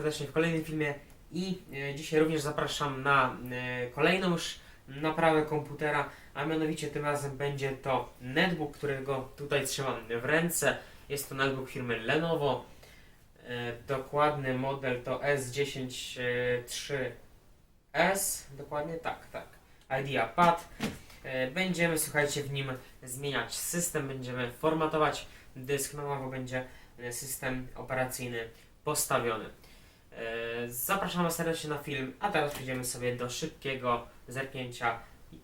serdecznie w kolejnym filmie i e, dzisiaj również zapraszam na e, kolejną już naprawę komputera, a mianowicie tym razem będzie to netbook, którego tutaj trzymam w ręce. Jest to netbook firmy Lenovo. E, dokładny model to S10 e, 3S, dokładnie tak, tak. Idea Pad. Będziemy, słuchajcie, w nim zmieniać system, będziemy formatować dysk, na nowo będzie system operacyjny postawiony. E, Zapraszam Was serdecznie na film, a teraz przejdziemy sobie do szybkiego zerknięcia,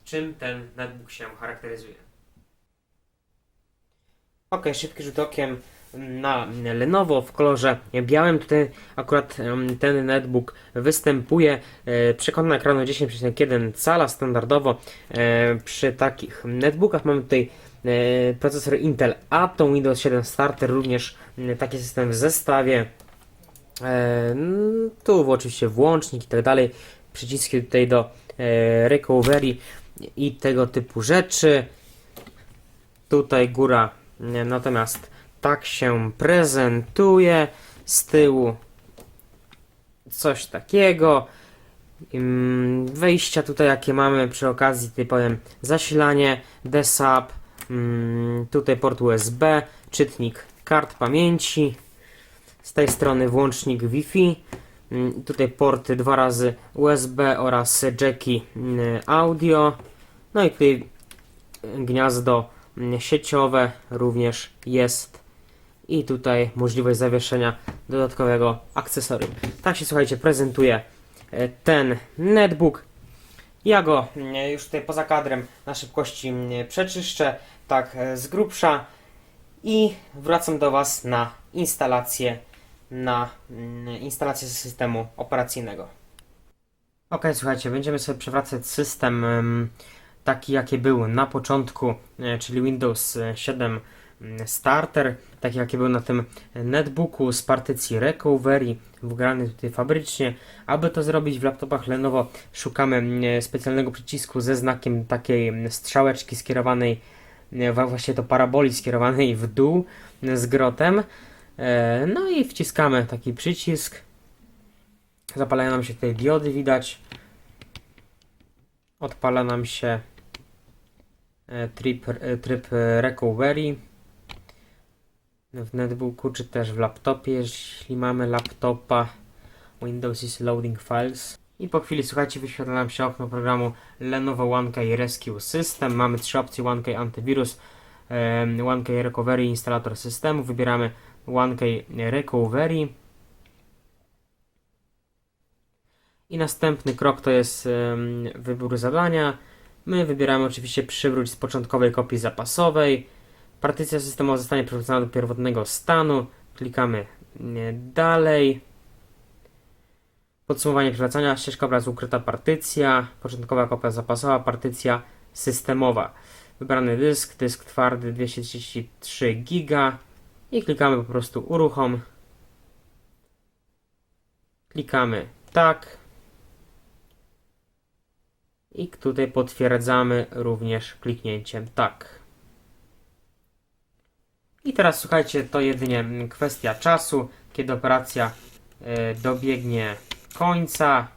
czym ten netbook się charakteryzuje. Ok, szybki rzut okiem na Lenovo w kolorze białym. Tutaj akurat ten netbook występuje. E, Przekątna ekranu 10,1 cala standardowo. E, Przy takich netbookach mamy tutaj procesor Intel Atom Windows 7 Starter, również taki system w zestawie. E, Tu oczywiście włącznik i tak dalej. Przyciski tutaj do e, recovery i tego typu rzeczy. Tutaj góra natomiast tak się prezentuje z tyłu coś takiego. Wejścia tutaj jakie mamy przy okazji tutaj powiem zasilanie DSAP, tutaj port USB, czytnik kart pamięci, z tej strony włącznik Wi-Fi, ym, tutaj porty dwa razy USB oraz jacki ym, audio, no i tutaj gniazdo ym, sieciowe również jest i tutaj możliwość zawieszenia dodatkowego akcesorium. Tak się słuchajcie prezentuje e, ten netbook. Ja go mm, już tutaj poza kadrem na szybkości mm, przeczyszczę tak e, z grubsza i wracam do Was na instalację na mm, instalację systemu operacyjnego. Ok, słuchajcie, będziemy sobie przewracać system em, taki jaki był na początku, e, czyli Windows e, 7 mm, Starter, taki jaki był na tym netbooku z partycji Recovery, wgrany tutaj fabrycznie. Aby to zrobić w laptopach Lenovo szukamy mm, specjalnego przycisku ze znakiem takiej strzałeczki skierowanej, wa- właśnie to paraboli skierowanej w dół z grotem. E, No i wciskamy taki przycisk. Zapalają nam się tutaj diody widać. Odpala nam się e, tryb, e, tryb recovery w netbooku czy też w laptopie, jeśli mamy laptopa. Windows is loading files. I po chwili, słuchajcie, wyświetla nam się okno programu Lenovo OneK Rescue System. Mamy trzy opcje OneK Antivirus, em, OneK Recovery instalator systemu. Wybieramy OneK Recovery. I następny krok to jest wybór zadania. My wybieramy oczywiście przywróć z początkowej kopii zapasowej. Partycja systemowa zostanie przywrócona do pierwotnego stanu. Klikamy dalej. Podsumowanie przywracania. Ścieżka obrazu ukryta partycja. Początkowa kopia zapasowa. Partycja systemowa. Wybrany dysk. Dysk twardy 233 giga. I klikamy po prostu uruchom. Klikamy tak. I tutaj potwierdzamy również kliknięciem tak. I teraz słuchajcie, to jedynie kwestia czasu, kiedy operacja e, dobiegnie końca.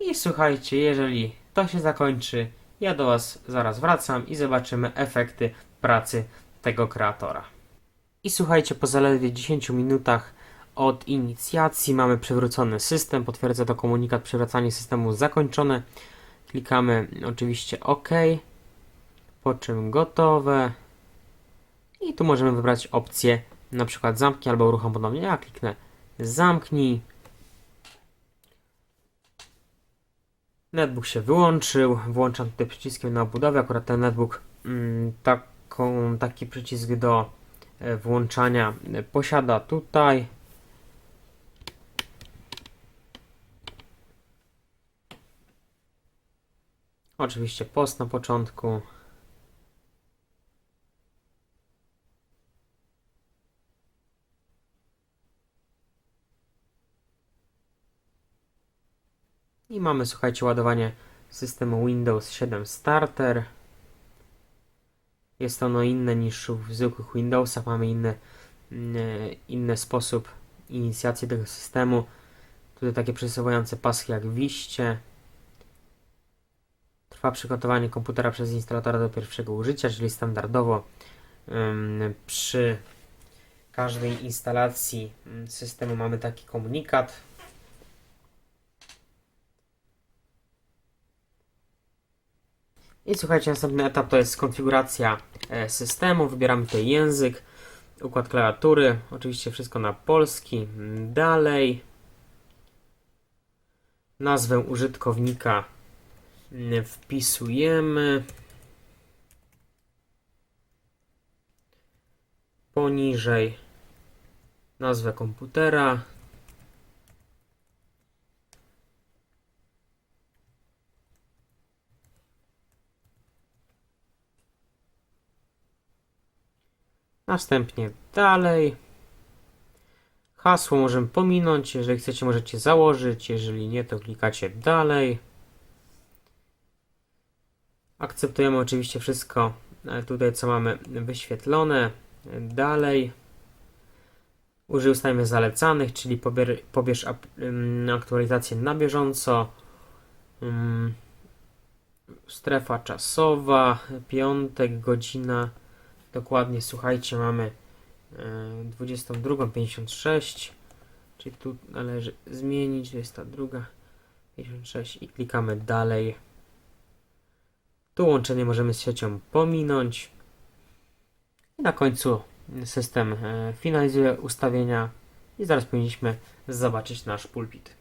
I słuchajcie, jeżeli to się zakończy, ja do Was zaraz wracam i zobaczymy efekty pracy tego kreatora. I słuchajcie, po zaledwie 10 minutach od inicjacji mamy przywrócony system. Potwierdza to komunikat przywracanie systemu zakończone. Klikamy oczywiście OK, po czym gotowe. I tu możemy wybrać opcję na przykład zamknij albo uruchom ponownie. Ja kliknę zamknij. Netbook się wyłączył. Włączam tutaj przyciskiem na obudowę. Akurat ten netbook mm, taką, taki przycisk do e, włączania posiada tutaj. Oczywiście post na początku. I mamy, słuchajcie, ładowanie systemu Windows 7 Starter. Jest ono inne niż w zwykłych Windowsach. Mamy inny, mm, inny sposób inicjację tego systemu. Tutaj takie przysługujące paski jak wiście. Trwa przygotowanie komputera przez instalatora do pierwszego użycia, czyli standardowo przy każdej instalacji ym, systemu mamy taki komunikat. I słuchajcie, następny etap to jest konfiguracja e, systemu. Wybieramy tutaj język, układ klawiatury, oczywiście wszystko na polski. Mm, Dalej. Nazwę użytkownika mm, wpisujemy. Poniżej nazwę komputera. Następnie dalej. Hasło możemy pominąć. Jeżeli chcecie, możecie założyć. Jeżeli nie, to klikacie dalej. Akceptujemy oczywiście wszystko tutaj, co mamy wyświetlone. Dalej. Użyj ustawień zalecanych, czyli pobier, pobierz aktualizację na bieżąco. Strefa czasowa, piątek, godzina. Dokładnie, słuchajcie, mamy e, 22.56, czyli tu należy zmienić 22.56 i klikamy dalej. Tu łączenie możemy z siecią pominąć. I na końcu system e, finalizuje ustawienia i zaraz powinniśmy zobaczyć nasz pulpit.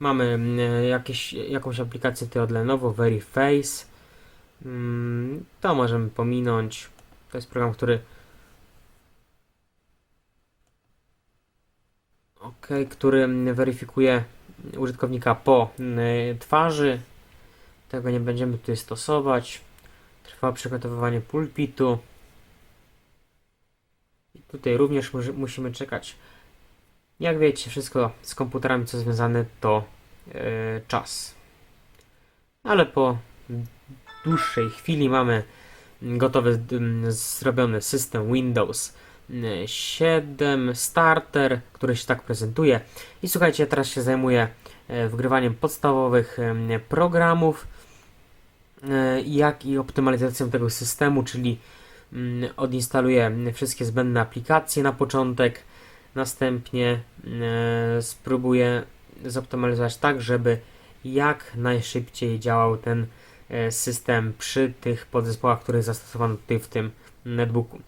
Mamy mm, jakieś, jakąś aplikację tutaj Veriface. Mm, To możemy pominąć. To jest program, który ok, który mm, weryfikuje użytkownika po twarzy. Tego nie będziemy tutaj stosować. Trwa przygotowywanie pulpitu. I tutaj również musimy czekać. Jak wiecie, wszystko z komputerami, co związane, to e, czas. Ale po dłuższej chwili mamy gotowy, zrobiony system Windows mm, 7 Starter, który się tak prezentuje. I słuchajcie, teraz się zajmuję e, wgrywaniem podstawowych programów, e, jak i optymalizacją tego systemu, czyli odinstaluję wszystkie zbędne aplikacje na początek, następnie e, spróbuję zoptymalizować tak, żeby jak najszybciej działał ten e, system przy tych podzespołach, które zastosowano tutaj w tym netbooku.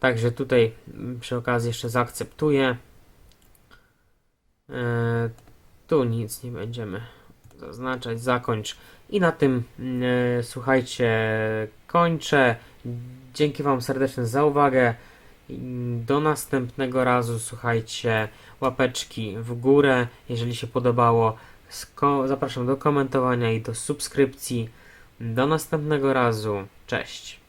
Także tutaj przy okazji jeszcze zaakceptuję. E, tu nic nie będziemy zaznaczać, zakończ. I na tym słuchajcie, kończę. Dzięki Wam serdecznie za uwagę. Do następnego razu, słuchajcie, łapeczki w górę, jeżeli się podobało. Zapraszam do komentowania i do subskrypcji. Do następnego razu. Cześć.